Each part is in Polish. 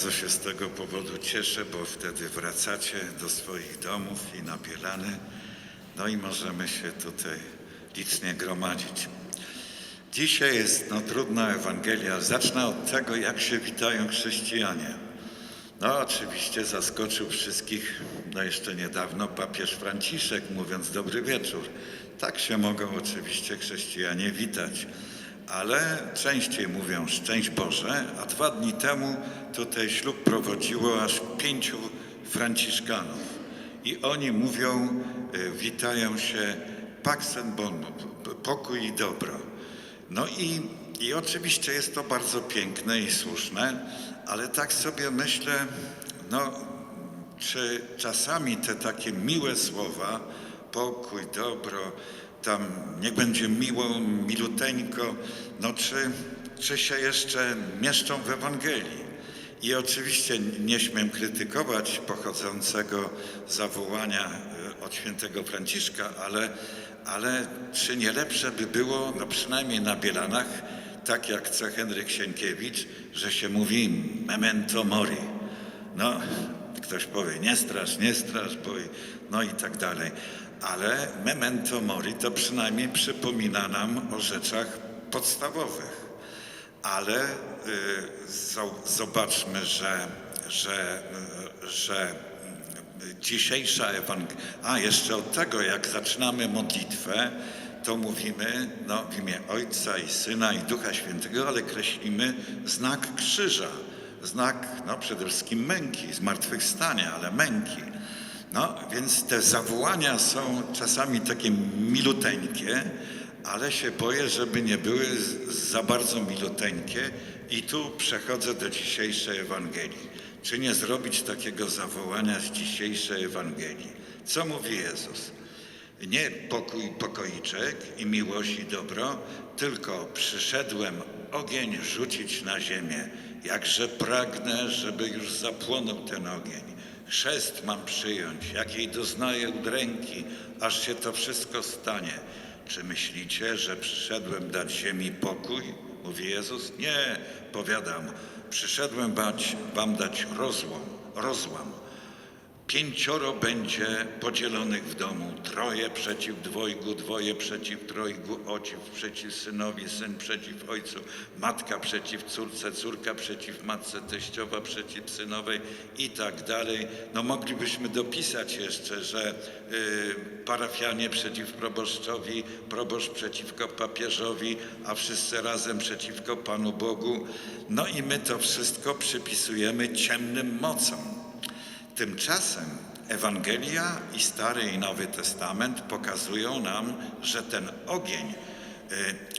Bardzo się z tego powodu cieszę, bo wtedy wracacie do swoich domów i na no i możemy się tutaj licznie gromadzić. Dzisiaj jest no, trudna Ewangelia. Zacznę od tego, jak się witają chrześcijanie. No oczywiście zaskoczył wszystkich, no jeszcze niedawno papież Franciszek mówiąc dobry wieczór. Tak się mogą oczywiście chrześcijanie witać, ale częściej mówią szczęść Boże, a dwa dni temu tutaj ślub prowadziło aż pięciu franciszkanów i oni mówią, y, witają się pax and bon, pokój i dobro. No i, i oczywiście jest to bardzo piękne i słuszne, ale tak sobie myślę, no czy czasami te takie miłe słowa, pokój, dobro, tam niech będzie miło, miluteńko, no czy, czy się jeszcze mieszczą w Ewangelii? I oczywiście nie śmiem krytykować pochodzącego zawołania e, od świętego Franciszka, ale, ale czy nie lepsze by było, no przynajmniej na Bielanach, tak jak chce Henryk Sienkiewicz, że się mówi memento mori. No, ktoś powie, nie strasz, nie strasz, bo no i tak dalej. Ale memento mori to przynajmniej przypomina nam o rzeczach podstawowych. Ale y, zo- zobaczmy, że, że, y, że y, dzisiejsza Ewangelia. A jeszcze od tego, jak zaczynamy modlitwę, to mówimy no, w imię Ojca i Syna i Ducha Świętego, ale kreślimy znak krzyża. Znak no, przede wszystkim męki, zmartwychwstania, ale męki. No, więc te zawołania są czasami takie miluteńkie, ale się boję, żeby nie były za bardzo miluteńkie. I tu przechodzę do dzisiejszej Ewangelii. Czy nie zrobić takiego zawołania z dzisiejszej Ewangelii? Co mówi Jezus? Nie pokój, pokoiczek i miłość i dobro, tylko przyszedłem ogień rzucić na ziemię. Jakże pragnę, żeby już zapłonął ten ogień. Chrzest mam przyjąć, jakiej doznaję udręki, aż się to wszystko stanie. Czy myślicie, że przyszedłem dać ziemi pokój? Mówi Jezus. Nie, powiadam, przyszedłem dać, wam dać rozłam, rozłam. Pięcioro będzie podzielonych w domu, troje przeciw dwojgu, dwoje przeciw trojgu, ojciec przeciw synowi, syn przeciw ojcu, matka przeciw córce, córka przeciw matce, teściowa przeciw synowej i tak dalej. No moglibyśmy dopisać jeszcze, że y, parafianie przeciw proboszczowi, proboszcz przeciwko papieżowi, a wszyscy razem przeciwko Panu Bogu. No i my to wszystko przypisujemy ciemnym mocom. Tymczasem Ewangelia i Stary i Nowy Testament pokazują nam, że ten ogień y,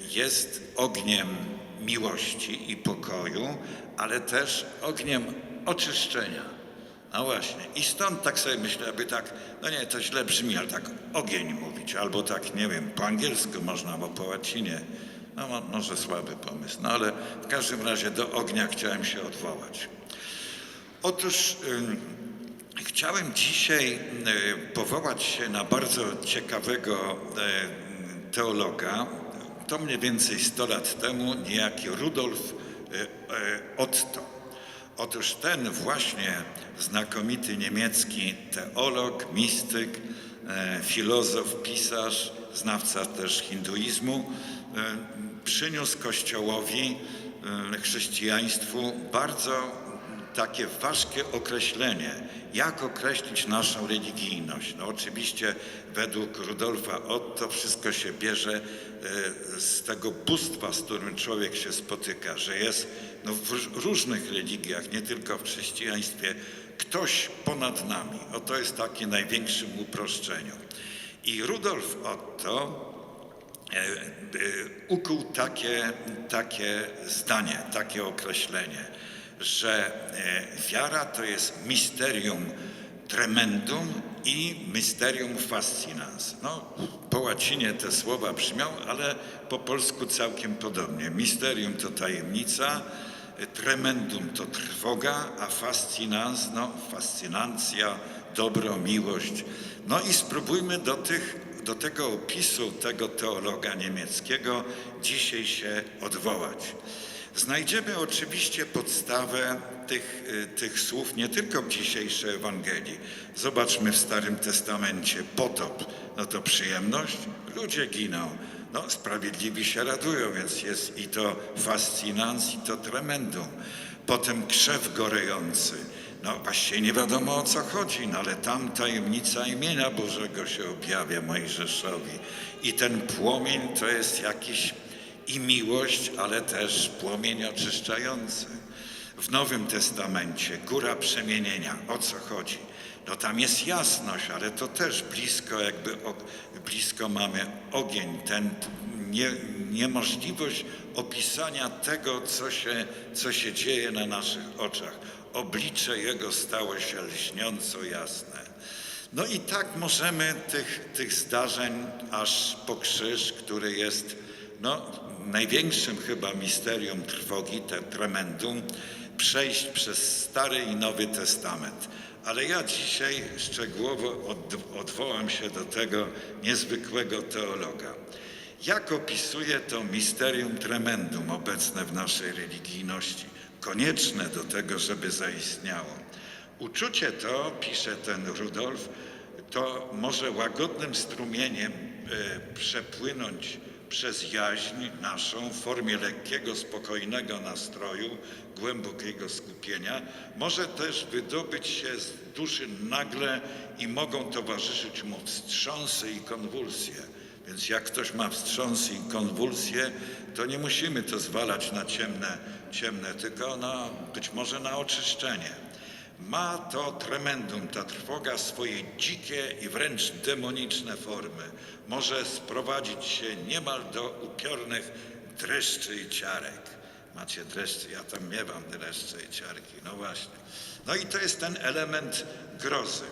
jest ogniem miłości i pokoju, ale też ogniem oczyszczenia. No właśnie. I stąd tak sobie myślę, aby tak, no nie, to źle brzmi, ale tak ogień mówić, albo tak, nie wiem, po angielsku można, albo po łacinie. No mo- może słaby pomysł, no ale w każdym razie do ognia chciałem się odwołać. Otóż ym, chciałem dzisiaj y, powołać się na bardzo ciekawego y, teologa. To mniej więcej 100 lat temu niejaki Rudolf y, Otto. Otóż ten właśnie znakomity niemiecki teolog, mistyk, e, filozof, pisarz, znawca też hinduizmu, e, przyniósł Kościołowi, e, chrześcijaństwu bardzo takie ważkie określenie, jak określić naszą religijność. No oczywiście według Rudolfa Otto wszystko się bierze e, z tego bóstwa, z którym człowiek się spotyka, że jest no, w róż- różnych religiach, nie tylko w chrześcijaństwie, ktoś ponad nami. Oto jest takie największym uproszczeniu. I Rudolf Otto e, e, ukuł takie, takie zdanie, takie określenie, że e, wiara to jest misterium tremendum i mysterium fascinans. No, po łacinie te słowa brzmią, ale po polsku całkiem podobnie. Misterium to tajemnica, e, tremendum to trwoga, a fascinans, no, fascynancja, dobro, miłość. No i spróbujmy do tych do tego opisu tego teologa niemieckiego dzisiaj się odwołać. Znajdziemy oczywiście podstawę tych, y, tych słów nie tylko w dzisiejszej Ewangelii. Zobaczmy w Starym Testamencie potop, no to przyjemność, ludzie giną. No, sprawiedliwi się radują, więc jest i to fascynans, i to tremendum. Potem krzew gorejący. No właściwie nie wiadomo o co chodzi, no ale tam tajemnica imienia Bożego się objawia Mojżeszowi. I ten płomień to jest jakiś i miłość, ale też płomień oczyszczający. W Nowym Testamencie góra przemienienia. O co chodzi? No tam jest jasność, ale to też blisko jakby blisko mamy ogień, ten nie, niemożliwość opisania tego, co się, co się dzieje na naszych oczach. Oblicze Jego stało się lśniąco jasne. No i tak możemy tych, tych zdarzeń aż po krzyż, który jest no, największym chyba misterium trwogi, te tremendum, przejść przez Stary i Nowy Testament. Ale ja dzisiaj szczegółowo od, odwołam się do tego niezwykłego teologa. Jak opisuje to misterium tremendum obecne w naszej religijności, konieczne do tego, żeby zaistniało? Uczucie to, pisze ten Rudolf, to może łagodnym strumieniem e, przepłynąć przez jaźń naszą w formie lekkiego, spokojnego nastroju, głębokiego skupienia, może też wydobyć się z duszy nagle i mogą towarzyszyć mu wstrząsy i konwulsje. Więc jak ktoś ma wstrząsy i konwulsje, to nie musimy to zwalać na ciemne, ciemne tylko na, być może na oczyszczenie. Ma to tremendum, ta trwoga swoje dzikie i wręcz demoniczne formy. Może sprowadzić się niemal do upiornych dreszczy i ciarek. Macie dreszcze, ja tam miewam dreszcze i ciarki, no właśnie. No i to jest ten element grozy.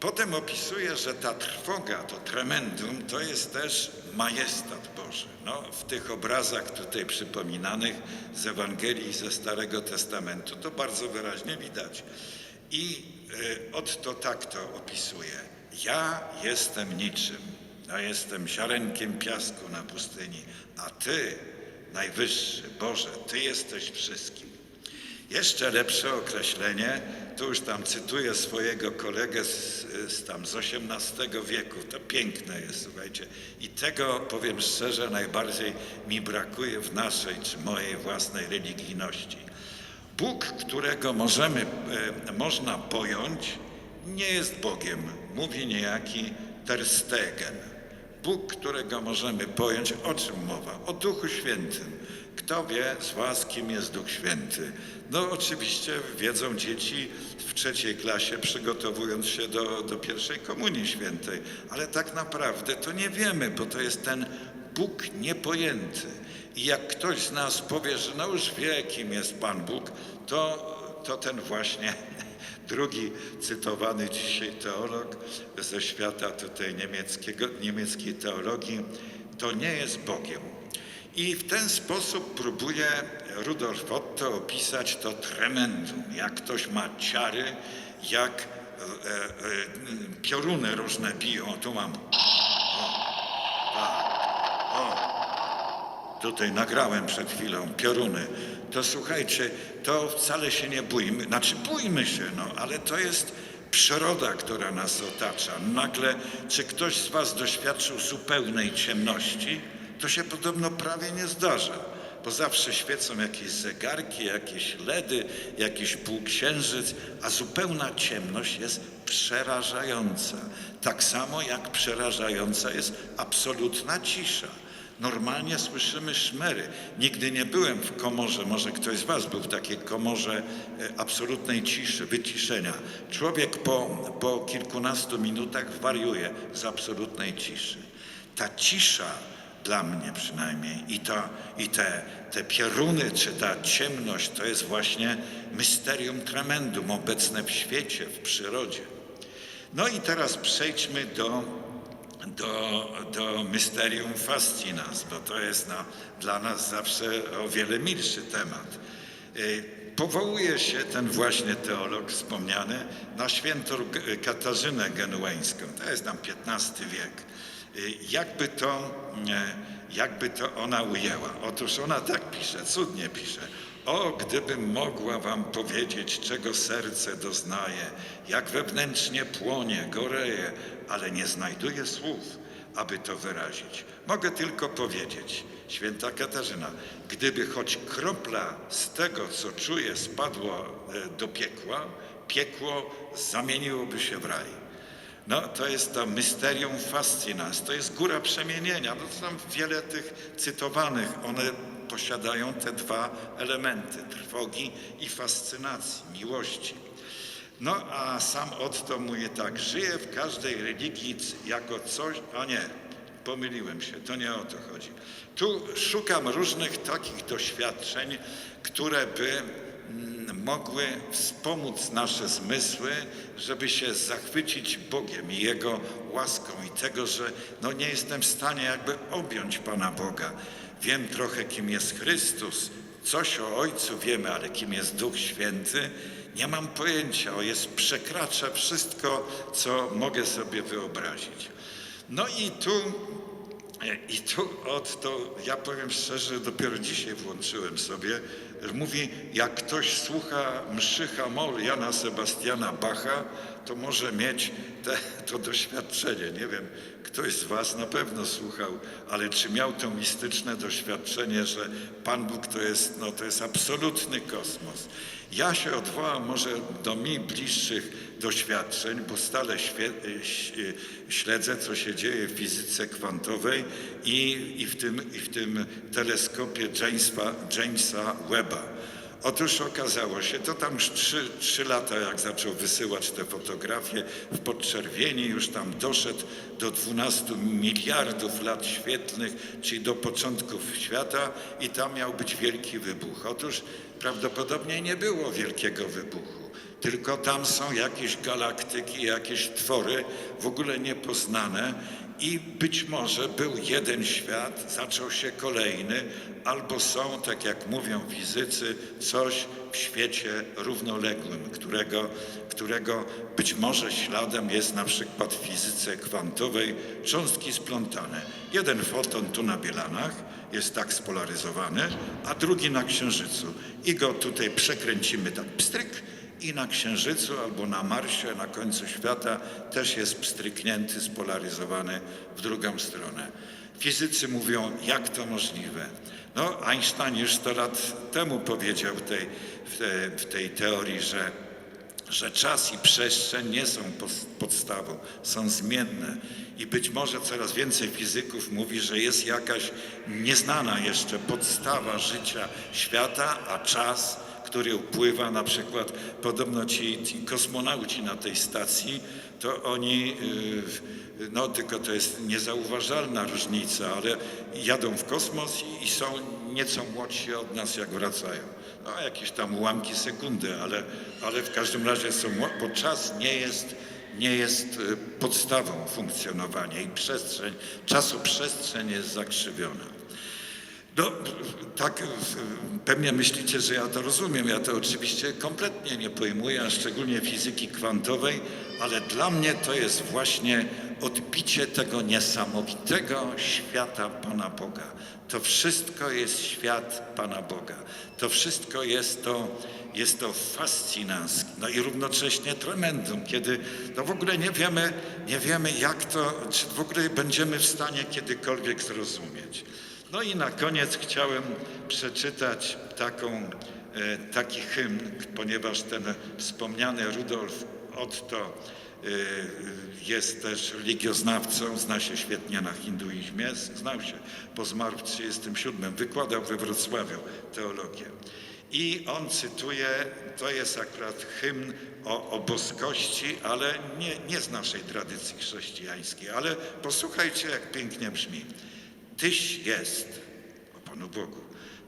Potem opisuje, że ta trwoga, to tremendum, to jest też majestat Boży. No, w tych obrazach tutaj przypominanych z Ewangelii ze Starego Testamentu to bardzo wyraźnie widać. I y, od to tak to opisuje. Ja jestem niczym. Ja jestem ziarenkiem piasku na pustyni, a Ty, Najwyższy Boże, Ty jesteś wszystkim. Jeszcze lepsze określenie, tu już tam cytuję swojego kolegę z, z, tam z XVIII wieku, to piękne jest, słuchajcie. I tego, powiem szczerze, najbardziej mi brakuje w naszej czy mojej własnej religijności. Bóg, którego możemy, e, można pojąć, nie jest Bogiem, mówi niejaki Ter Stegen. Bóg, którego możemy pojąć, o czym mowa? O Duchu Świętym. Kto wie z Was, kim jest Duch Święty? No oczywiście wiedzą dzieci w trzeciej klasie, przygotowując się do, do pierwszej komunii świętej, ale tak naprawdę to nie wiemy, bo to jest ten Bóg niepojęty. I jak ktoś z nas powie, że no już wie, kim jest Pan Bóg, to, to ten właśnie drugi cytowany dzisiaj teolog ze świata tutaj niemieckiego, niemieckiej teologii, to nie jest Bogiem. I w ten sposób próbuje Rudolf Otto opisać to tremendum, jak ktoś ma ciary, jak e, e, pioruny różne biją. Tu mam. O, tak. O, tutaj nagrałem przed chwilą pioruny. To słuchajcie, to wcale się nie bójmy. Znaczy bójmy się, no, ale to jest przyroda, która nas otacza. Nagle, czy ktoś z was doświadczył zupełnej ciemności? To się podobno prawie nie zdarza, bo zawsze świecą jakieś zegarki, jakieś LEDy, jakiś półksiężyc, a zupełna ciemność jest przerażająca. Tak samo jak przerażająca jest absolutna cisza. Normalnie słyszymy szmery. Nigdy nie byłem w komorze, może ktoś z Was był w takiej komorze e, absolutnej ciszy, wyciszenia. Człowiek po, po kilkunastu minutach wariuje z absolutnej ciszy. Ta cisza dla mnie przynajmniej. I, to, i te, te pioruny, czy ta ciemność, to jest właśnie mysterium tremendum obecne w świecie, w przyrodzie. No i teraz przejdźmy do, do, do mysterium fascinans, bo to jest dla nas zawsze o wiele milszy temat. Y, Powołuje się ten właśnie teolog wspomniany na świętą Katarzynę Genueńską. To jest tam XV wiek. Y, Jakby to, e, jakby to ona ujęła? Otóż ona tak pisze, cudnie pisze. O, gdybym mogła wam powiedzieć, czego serce doznaje, jak wewnętrznie płonie, goreje, ale nie znajduję słów, aby to wyrazić. Mogę tylko powiedzieć, święta Katarzyna, gdyby choć kropla z tego, co czuję, spadła e, do piekła, piekło zamieniłoby się w raj. No, to jest to mysterium fascinans, to jest góra przemienienia. No, to są wiele tych cytowanych, one posiadają te dwa elementy, trwogi i fascynacji, miłości. No, a sam Otto mówi tak, żyję w każdej religii jako coś, a nie, pomyliłem się, to nie o to chodzi. Tu szukam różnych takich doświadczeń, które by mogły wspomóc nasze zmysły, żeby się zachwycić Bogiem i Jego łaską i tego, że no nie jestem w stanie jakby objąć Pana Boga. Wiem trochę, kim jest Chrystus, coś o Ojcu wiemy, ale kim jest Duch Święty, nie mam pojęcia. O jest, przekracza wszystko, co mogę sobie wyobrazić. No i tu i tu od to, ja powiem szczerze, dopiero dzisiaj włączyłem sobie, mówi, jak ktoś słucha mszy Hamol Jana Sebastiana Bacha, to może mieć te, to doświadczenie. Nie wiem, ktoś z was na pewno słuchał, ale czy miał to mistyczne doświadczenie, że Pan Bóg to jest, no, to jest absolutny kosmos. Ja się odwołam może do mi bliższych doświadczeń, bo stale świe- ś- śledzę, co się dzieje w fizyce kwantowej i, i, w, tym, i w tym teleskopie Jamesa, Jamesa Webba. Otóż okazało się, to tam już trzy, trzy lata, jak zaczął wysyłać te fotografie w podczerwieni, już tam doszedł do 12 miliardów lat świetlnych, czyli do początków świata i tam miał być wielki wybuch. Otóż prawdopodobnie nie było wielkiego wybuchu, tylko tam są jakieś galaktyki, jakieś twory w ogóle niepoznane i być może był jeden świat, zaczął się kolejny, albo są, tak jak mówią fizycy, coś w świecie równoległym, którego, którego być może śladem jest na przykład w fizyce kwantowej cząstki splątane. Jeden foton tu na Bielanach jest tak spolaryzowany, a drugi na Księżycu. I go tutaj przekręcimy tak pstryk i na Księżycu albo na Marsie, na końcu świata też jest pstryknięty, spolaryzowany w drugą stronę. Fizycy mówią, jak to możliwe? No, Einstein już 100 lat temu powiedział w tej, w tej, w tej teorii, że że czas i przestrzeń nie są podstawą, są zmienne. I być może coraz więcej fizyków mówi, że jest jakaś nieznana jeszcze podstawa życia świata, a czas, który upływa, na przykład podobno ci, ci kosmonauci na tej stacji, to oni, yy, no tylko to jest niezauważalna różnica, ale jadą w kosmos i, są nieco młodsi od nas, jak wracają. No, jakieś tam ułamki sekundy, ale, ale w każdym razie są, bo czas nie jest, nie jest y, podstawą funkcjonowania i przestrzeń, czasoprzestrzeń jest zakrzywiona. No, tak, pewnie myślicie, że ja to rozumiem. Ja to oczywiście kompletnie nie pojmuję, a szczególnie fizyki kwantowej, ale dla mnie to jest właśnie odbicie tego niesamowitego świata Pana Boga. To wszystko jest świat Pana Boga. To wszystko jest to, jest to fascinans, no i równocześnie tremendum, kiedy no w ogóle nie wiemy, nie wiemy jak to, czy w ogóle będziemy w stanie kiedykolwiek zrozumieć. No i na koniec chciałem przeczytać taką, e, taki hymn, ponieważ ten wspomniany Rudolf Otto e, jest też religioznawcą, zna się świetnie na hinduizmie, znał się, bo zmarł w 1937, wykładał we Wrocławiu teologię. I on cytuje, to jest akurat hymn o, o boskości, ale nie, nie z naszej tradycji chrześcijańskiej, ale posłuchajcie, jak pięknie brzmi. Tyś jest, o Panu Bogu,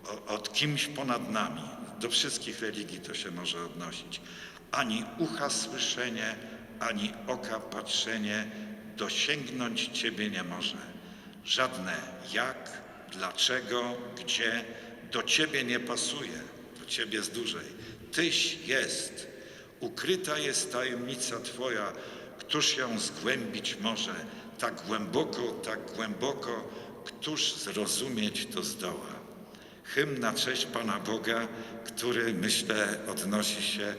o, od kimś ponad nami. Do wszystkich religii to się może odnosić. Ani ucha słyszenie, ani oka patrzenie dosięgnąć Ciebie nie może. Żadne jak, dlaczego, gdzie do Ciebie nie pasuje, do Ciebie jest dłużej. Tyś jest, ukryta jest tajemnica Twoja, któż ją zgłębić może? Tak głęboko, tak głęboko, któż zrozumieć to zdoła? Hymn na cześć Pana Boga, który myślę odnosi się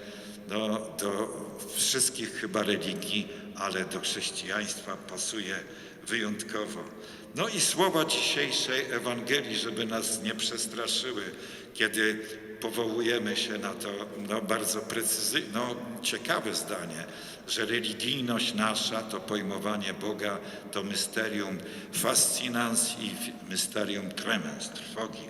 do, do wszystkich chyba religii, ale do chrześcijaństwa pasuje wyjątkowo. No i słowa dzisiejszej Ewangelii, żeby nas nie przestraszyły, kiedy powołujemy się na to no, bardzo precyzyjne, no, ciekawe zdanie, że religijność nasza to pojmowanie Boga, to mysterium fascinans i mysterium tremens, trwogi.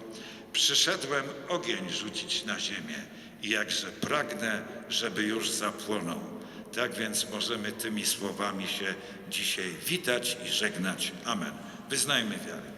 Przyszedłem ogień rzucić na ziemię i jakże pragnę, żeby już zapłonął. Tak więc możemy tymi słowami się dzisiaj witać i żegnać. Amen. Wyznajmy wiarę.